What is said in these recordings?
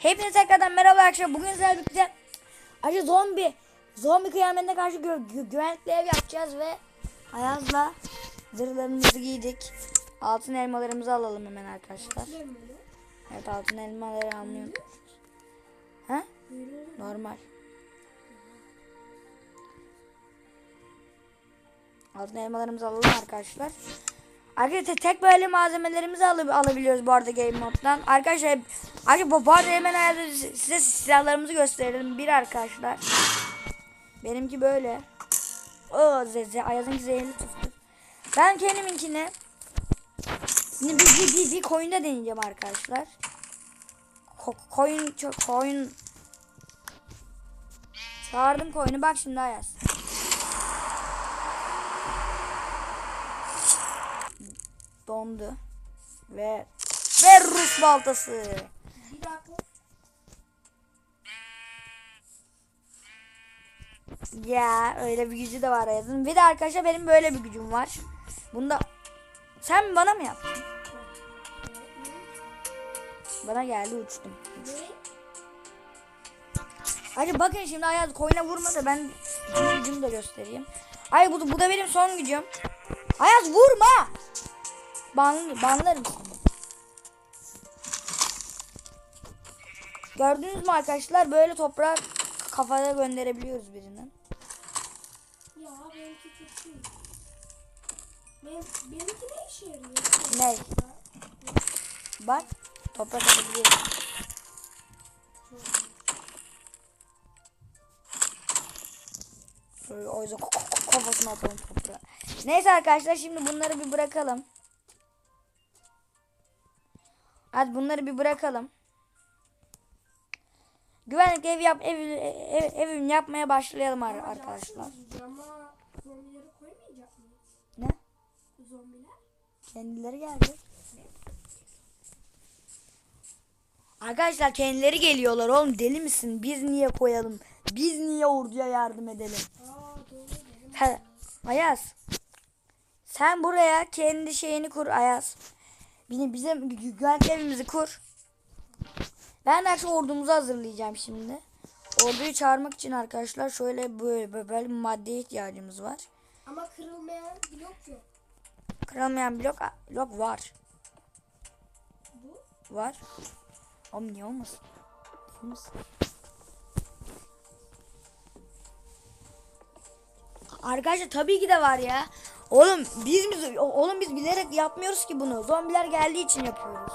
Hepinize tekrardan merhaba arkadaşlar. Bugün sizlerle birlikte acı zombi zombi kıyametine karşı gü- gü- güvenlikli ev yapacağız ve Ayaz'la zırhlarımızı giydik. Altın elmalarımızı alalım hemen arkadaşlar. Evet altın elmaları almıyorum. Ha? Normal. Altın elmalarımızı alalım arkadaşlar. Arkadaşlar tek böyle malzemelerimizi alıp alabiliyoruz bu arada game moddan. Arkadaşlar arkadaşlar bu arada hemen ayarda size silahlarımızı gösterelim. Bir arkadaşlar. Benimki böyle. O zeze Ayaz'ınki zehirli tüftü. Ben kendiminkini Şimdi bir, bir, bir, bir koyunda deneyeceğim arkadaşlar. Ko çok koyun Çağırdım koyunu bak şimdi Ayaz. Dondu ve ve Rus baltası. Ya öyle bir gücü de var Ayaz'ın. Bir de arkadaşlar benim böyle bir gücüm var. Bunda sen bana mı yaptın? Bana geldi uçtum. Ne? Hadi bakın şimdi Ayaz koyuna vurma ben gücümü de göstereyim. Ay bu, bu da benim son gücüm. Ayaz vurma. Ban, banlarım seni. Gördünüz mü arkadaşlar böyle toprağı kafaya gönderebiliyoruz birinin. Ya benimki kötü. Benim, benimki ne işe yarıyor? Ne? Bak toprak atabiliyoruz. Şöyle o yüzden kafasına atalım toprağı. Neyse arkadaşlar şimdi bunları bir bırakalım. Hadi bunları bir bırakalım. Güvenlik ev yap ev, ev, evini yapmaya başlayalım ar- arkadaşlar. Zombileri koymayacak? Ne? Zombiler? Kendileri geldi. Arkadaşlar kendileri geliyorlar oğlum deli misin? Biz niye koyalım? Biz niye orduya yardım edelim? Aa doğru. Ha, Ayaz. Sen buraya kendi şeyini kur Ayaz. Bizim, bizim gü- güvenlik evimizi kur. Ben de ordumuzu hazırlayacağım şimdi. Orduyu çağırmak için arkadaşlar şöyle böyle, böyle bir maddeye ihtiyacımız var. Ama kırılmayan blok yok. Kırılmayan blok blok var. Bu. Var. Oğlum niye olmasın? Misin? Arkadaşlar tabii ki de var ya. Oğlum biz mi oğlum biz bilerek yapmıyoruz ki bunu. Zombiler geldiği için yapıyoruz.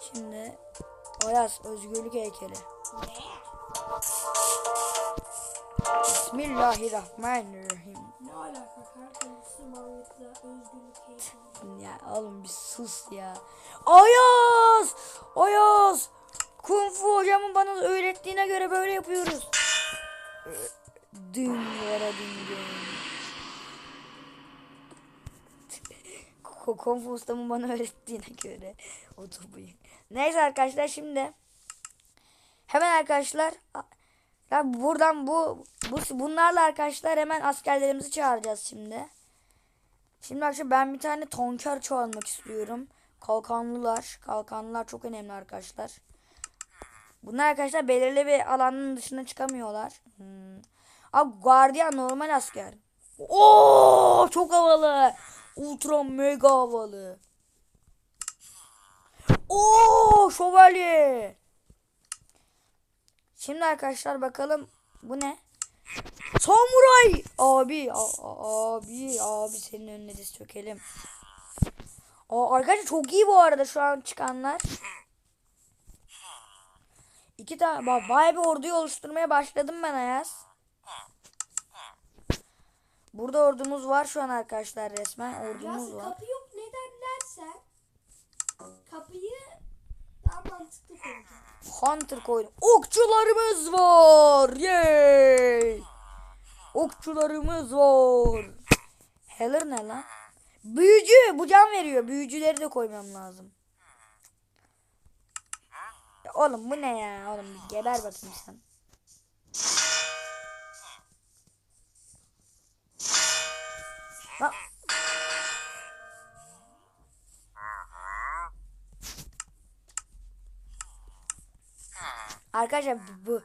Şimdi Oyaz özgürlük heykeli. Bismillahirrahmanirrahim. Ne alaka kanka Müslümanlıkla özgürlük heykeli? Ya oğlum bir sus ya. Ayaz! Ayaz! Kung Fu hocamın bana öğrettiğine göre böyle yapıyoruz. Dün yere dün dün. Ko- Kung Fu ustamın bana öğrettiğine göre. O topu ye- Neyse arkadaşlar şimdi. Hemen arkadaşlar. Ya buradan bu, bu bunlarla arkadaşlar hemen askerlerimizi çağıracağız şimdi. Şimdi arkadaşlar ben bir tane tonker çoğalmak istiyorum. Kalkanlılar. Kalkanlılar çok önemli arkadaşlar. Bunlar arkadaşlar belirli bir alanın dışına çıkamıyorlar. Hmm. Abi gardiyan normal asker. Oo çok havalı. Ultra mega havalı. Oo şövalye. Şimdi arkadaşlar bakalım bu ne? Samuray! Abi, abi, abi senin önüne diz çökelim. Aa, arkadaşlar çok iyi bu arada şu an çıkanlar. İki tane, vay bir orduyu oluşturmaya başladım ben Ayaz. Burada ordumuz var şu an arkadaşlar resmen ordumuz Yasin var. kapı yok neden dersen kapıyı daha mantıklı koyacağım. Hunter koydum. Okçularımız var. Yay! Okçularımız var. Heller ne lan? Büyücü. Bu can veriyor. Büyücüleri de koymam lazım. Ya oğlum bu ne ya? Oğlum bir geber bakayım sen. Lan. Arkadaşlar bu-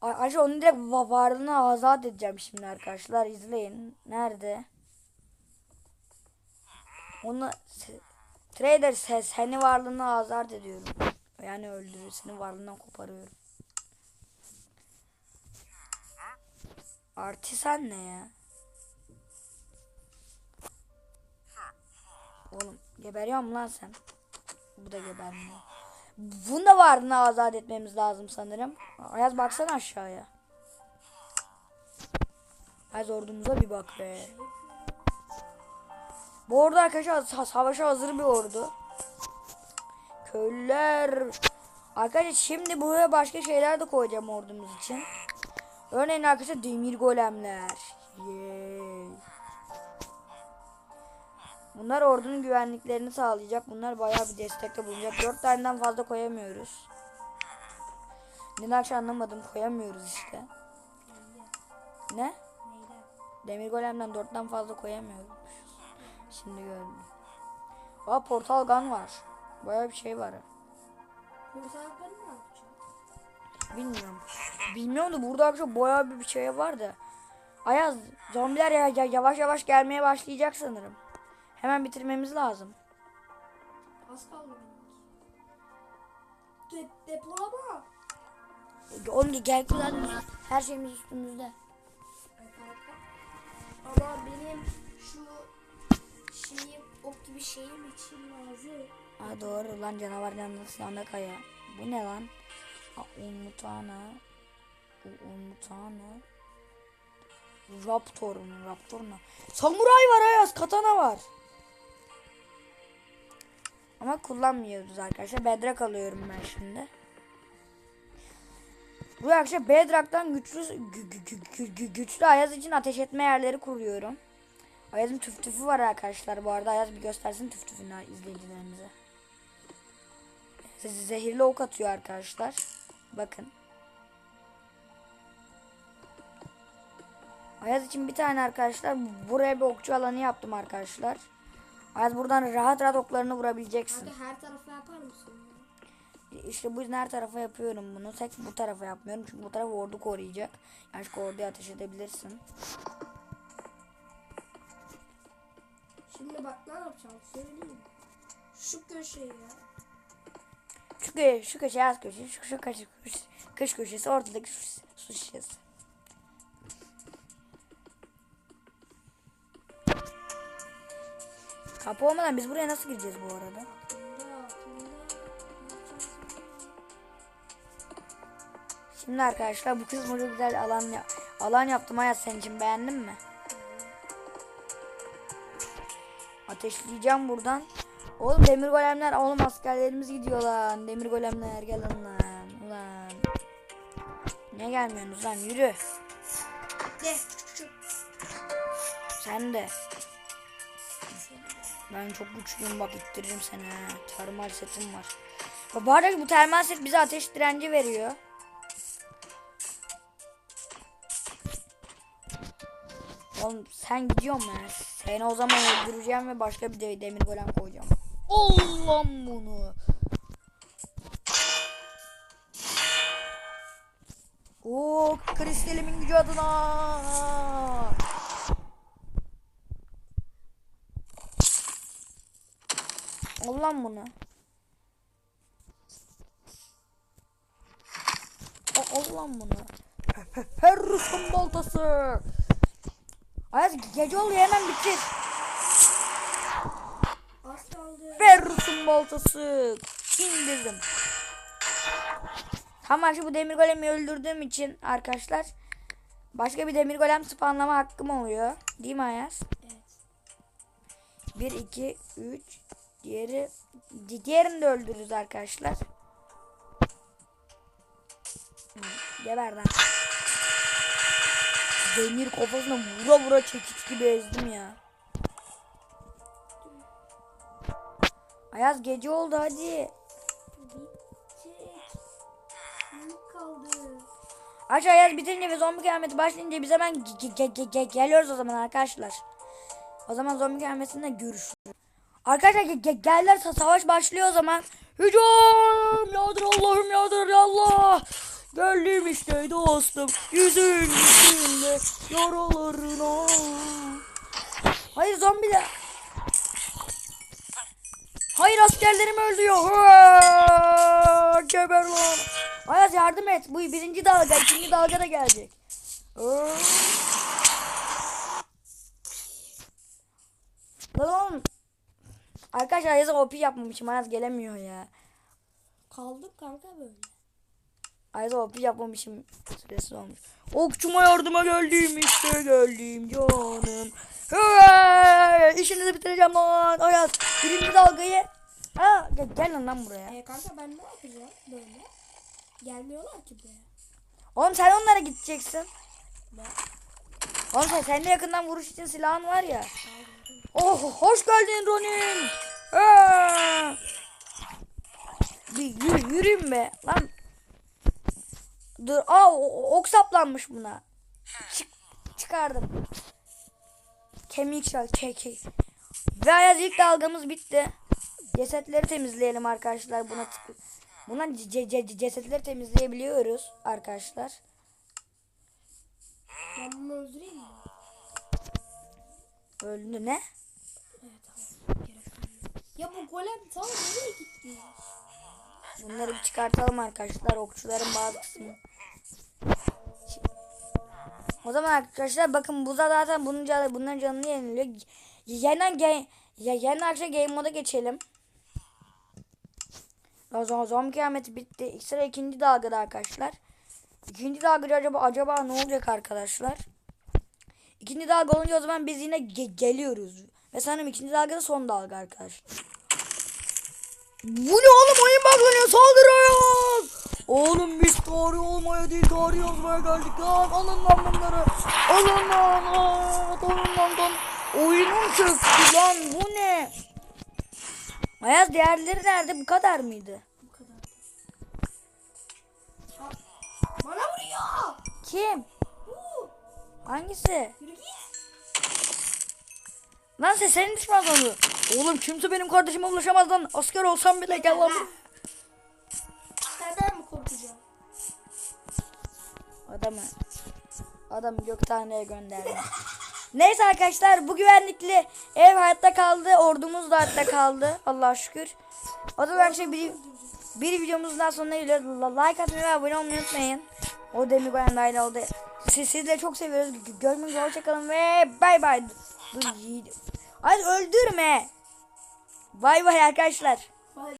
Arkadaşlar onu direkt va- varlığına azat edeceğim şimdi arkadaşlar. izleyin. Nerede? Onu Trader se- seni varlığına azat ediyorum. Yani öldürür. Seni varlığından koparıyorum. Artisan ne ya? Oğlum geberiyor mu lan sen? Bu da gebermiyor. Bunu da varlığına azat etmemiz lazım sanırım. Ayaz baksana aşağıya. Ayaz ordumuza bir bak be. Bu ordu arkadaşlar sa- savaşa hazır bir ordu. Köylüler. Arkadaşlar şimdi buraya başka şeyler de koyacağım ordumuz için. Örneğin arkadaşlar demir golemler. Yay. Bunlar ordunun güvenliklerini sağlayacak. Bunlar bayağı bir destekte bulunacak. Dört taneden fazla koyamıyoruz. Dün akşam anlamadım. Koyamıyoruz işte. Ne? Demir golemden dörtten fazla koyamıyoruz. Şimdi gördüm. Aa portal gun var. Bayağı bir şey var. Kurtarları ne yapacağım? Bilmiyorum. Bilmiyorum da burada şey bayağı bir şey var da. Ayaz zombiler ya- yavaş yavaş gelmeye başlayacak sanırım. Hemen bitirmemiz lazım. Az kaldı. De depolama. Oğlum gel kuzen her şeyimiz üstümüzde. Ama benim şu şeyim ok gibi şeyim için lazım. Aa doğru lan canavar yalnız yanında kaya. Bu ne lan? Umutana. Umutana. Raptor mu? Raptor mu? Samuray var Ayaz. Katana var. Ama kullanmıyoruz arkadaşlar. Bedrock alıyorum ben şimdi. Bu arkadaşlar Bedrock'tan güçlü gü- gü- gü- gü- gü- güçlü Ayaz için ateş etme yerleri kuruyorum. Ayaz'ın tüf tüfü var arkadaşlar. Bu arada Ayaz bir göstersin tüf tüfünü izleyicilerimize. Ze- Zehirli ok atıyor arkadaşlar. Bakın. Ayaz için bir tane arkadaşlar buraya bir okçu alanı yaptım arkadaşlar. Ayaz buradan rahat rahat oklarını vurabileceksin. Kanka her tarafa yapar mısın? İşte bu yüzden her tarafa yapıyorum bunu. Tek bu tarafa yapmıyorum çünkü bu taraf ordu koruyacak. Yani şu orduya ateş edebilirsin. Şimdi bak ne yapacağım söyleyeyim. Şu köşeye Şu, kö şu köşe az köşe, şu, şu köşe, kış, kış köşesi, ortadaki su şişesi. Kapı olmadan biz buraya nasıl gireceğiz bu arada? Şimdi arkadaşlar bu kısmı çok güzel alan ya- alan yaptım hayat senin için beğendin mi? Ateşleyeceğim buradan. Oğlum demir golemler oğlum askerlerimiz gidiyor lan. Demir golemler gel lan lan. Ulan. Ne gelmiyorsunuz lan yürü. De Sen de. Ben çok güçlüyüm bak ittiririm seni. ha. Termal setim var. Bak, Bu arada bu termal set bize ateş direnci veriyor. Oğlum sen gidiyorsun ya. Seni o zaman öldüreceğim ve başka bir de demir golem koyacağım. Allah'ım bunu. Oo kristalimin gücü adına. Al lan bunu. Al, lan bunu. Ferrusun baltası. Ayaz gece oluyor hemen bitir. Ferrusun baltası. İndirdim. Tamam şimdi bu demir golemi öldürdüğüm için arkadaşlar başka bir demir golem spawnlama hakkım oluyor. Değil mi Ayaz? Evet. 1, 2, 3. Diğeri di- diğerini de öldürürüz arkadaşlar. Geber lan. Demir kafasına vura vura çekiç gibi ezdim ya. Ayaz gece oldu hadi. Aç Ayaz bitince ve zombi kıyameti başlayınca biz hemen ge- ge- ge- ge- geliyoruz o zaman arkadaşlar. O zaman zombi kıyametinde görüşürüz. Arkadaşlar ge- ge- geldiler sa- savaş başlıyor o zaman. Hücum! Yağdır Allah'ım yağdır ya Allah! Geldim işte dostum. Yüzün üstünde yaralarına. Hayır zombi de. Hayır askerlerim öldürüyor. Hıa! Geber lan. Ayaz yardım et. Bu birinci dalga. ikinci dalga da gelecek. Lan oğlum. Arkadaşlar Ayaz'a OP yapmamışım. Ayaz gelemiyor ya. Kaldık kanka böyle. Ayaz'a OP yapmamışım. Süresi olmuş. Okçuma yardıma geldim işte geldim canım. Hıa! İşinizi bitireceğim lan. Ayaz birinci dalgayı. Ha, gel, gel lan, lan buraya. E kanka ben ne yapacağım böyle? Gelmiyorlar ki buraya. Oğlum sen onlara gideceksin. Ben Oğlum sen, senin de yakından vuruş için silahın var ya. Oh hoş geldin Ronin. Aa! Bir yürü, yürüyün be lan. Dur aa ok saplanmış buna. Çık, çıkardım. Kemik şal keki. Ve Ayaz ilk dalgamız bitti. Cesetleri temizleyelim arkadaşlar. Buna Buna ce- ce- cesetleri temizleyebiliyoruz arkadaşlar. ben bunu öldüreyim mi? Öldü ne? Evet tamam. Gerek. Ya bu golem tam nereye gitti? Bunları bir çıkartalım arkadaşlar. Okçuların bazı. O zaman arkadaşlar bakın bu da zaten bunun canı, bunların canını yeniliyor. Yeniden game, yeniden arkadaşlar game moda geçelim. Zaman zombi kıyameti bitti. Sıra ikinci dalgada arkadaşlar. İkinci dalgada acaba acaba ne olacak arkadaşlar? İkinci dalga olunca o zaman biz yine ge- geliyoruz. Ve sanırım ikinci dalgada son dalga arkadaşlar. Bu ne oğlum oyun baklanıyor saldırıyoruz. Oğlum biz tarih olmaya değil tarih yazmaya geldik lan. Alın lan bunları. Alın lan. Aa, alın lan lan. Oyunum çöktü lan bu ne? Ayaz diğerleri nerede bu kadar mıydı? Bu kadar. Bana vuruyor. Kim? Bu. Hangisi? Yürü git. Lan sen senin düşman sanıyor. Oğlum kimse benim kardeşime ulaşamaz lan. Asker olsam bile gel lan. Senden mi korkacağım? Adamı adamı Göktane'ye gönderdi. Neyse arkadaşlar bu güvenlikli ev hayatta kaldı. Ordumuz da hayatta kaldı. Allah'a şükür. O zaman arkadaşlar bir, bir videomuzun daha sonuna geliyoruz. Like atmayı ve abone olmayı unutmayın. O demir koyan dahil oldu. Siz, sizleri çok seviyoruz. Gö- Görüşmek üzere. Hoşçakalın ve bay bay. Dur. Hadi öldürme. Bay bay arkadaşlar.